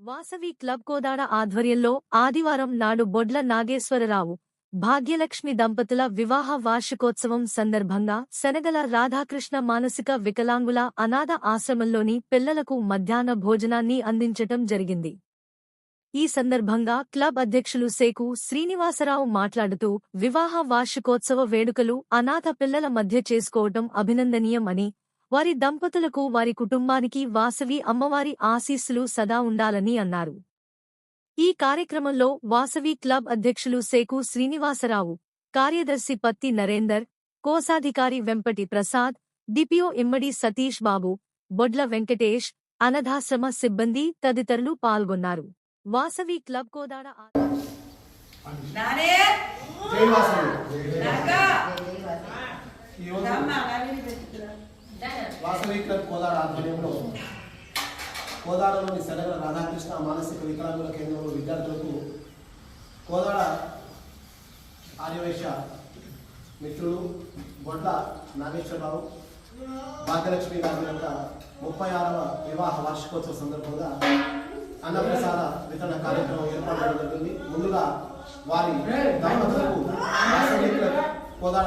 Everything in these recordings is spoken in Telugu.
వాసవి క్లబ్ కోదాడ ఆధ్వర్యంలో ఆదివారం నాడు బొడ్ల నాగేశ్వరరావు భాగ్యలక్ష్మి దంపతుల వివాహ వార్షికోత్సవం సందర్భంగా శనగల రాధాకృష్ణ మానసిక వికలాంగుల అనాథ ఆశ్రమంలోని పిల్లలకు మధ్యాహ్న భోజనాన్ని అందించటం జరిగింది. ఈ సందర్భంగా క్లబ్ అధ్యక్షులు సేకు శ్రీనివాసరావు మాట్లాడుతూ వివాహ వార్షికోత్సవ వేడుకలు అనాథ పిల్లల మధ్య చేసుకోవటం అభినందనీయం అని వారి దంపతులకు వారి కుటుంబానికి వాసవి అమ్మవారి ఆశీస్సులు సదా ఉండాలని అన్నారు. ఈ కార్యక్రమంలో వాసవి క్లబ్ అధ్యక్షులు సేకు శ్రీనివాసరావు కార్యదర్శి పత్తి నరేందర్ కోశాధికారి వెంపటి ప్రసాద్ డిపిఓ ఇమ్మడి సతీష్ బాబు బొడ్ల వెంకటేష్ అనధాశ్రమ సిబ్బంది తదితరులు పాల్గొన్నారు. వాసవి క్లబ్ కోదాడ ఆ- నానే! జై వాసవి క్లబ్ కోదాడ ఆధ్వర్యంలో కోదాడలోని సెలగల రాధాకృష్ణ మానసిక వికలాంగుల కేంద్రంలో విద్యార్థులకు కోదాడ ఆర్యవైశ్య మిత్రులు బొడ్ల నాగేశ్వరరావు భాగ్యలక్ష్మి గారి యొక్క ముప్పై ఆరవ వివాహ వార్షికోత్సవ సందర్భంగా అన్నప్రసాద వితరణ కార్యక్రమం ఏర్పాటు జరుగుతుంది ముందుగా వారి దంపతులకు కోదాడ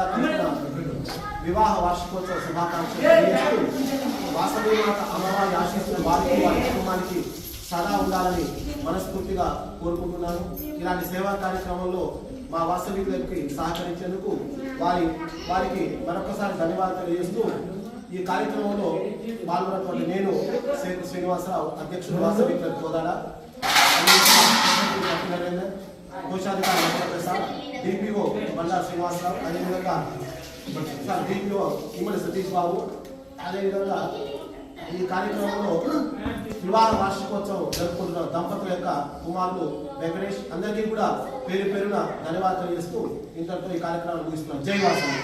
వివాహ వార్షికోత్సవ శుభాకాంక్షలు వాసవి మాత అమ్మవారి ఆశిస్తున్న వారికి వారి కుటుంబానికి సదా ఉండాలని మనస్ఫూర్తిగా కోరుకుంటున్నాను. ఇలాంటి సేవా కార్యక్రమంలో మా వాస్తవికులకి సహకరించేందుకు వారి వారికి మరొకసారి ధన్యవాదాలు తెలియజేస్తూ ఈ కార్యక్రమంలో పాల్గొన్నటువంటి నేను సేతు శ్రీనివాసరావు అధ్యక్షుడు వాసవి క్లబ్ కోదాడ నరేందర్ కోశాధికారి ప్రసాద్ డిపిఓ బండారు శ్రీనివాసరావు అదేవిధంగా సార్ డిపిఓ ఇమ్మడి సతీష్ బాబు అదేవిధంగా ఈ కార్యక్రమంలో వివాహ వార్షికోత్సవం జరుపుకుంటున్న దంపతుల యొక్క కుమారుడు వెంకటేష్ అందరికీ కూడా పేరు పేరున ధన్యవాదాలు తెలియజేస్తూ ఇంతటితో ఈ కార్యక్రమాన్ని ముగిస్తున్నాం. జై వాసవి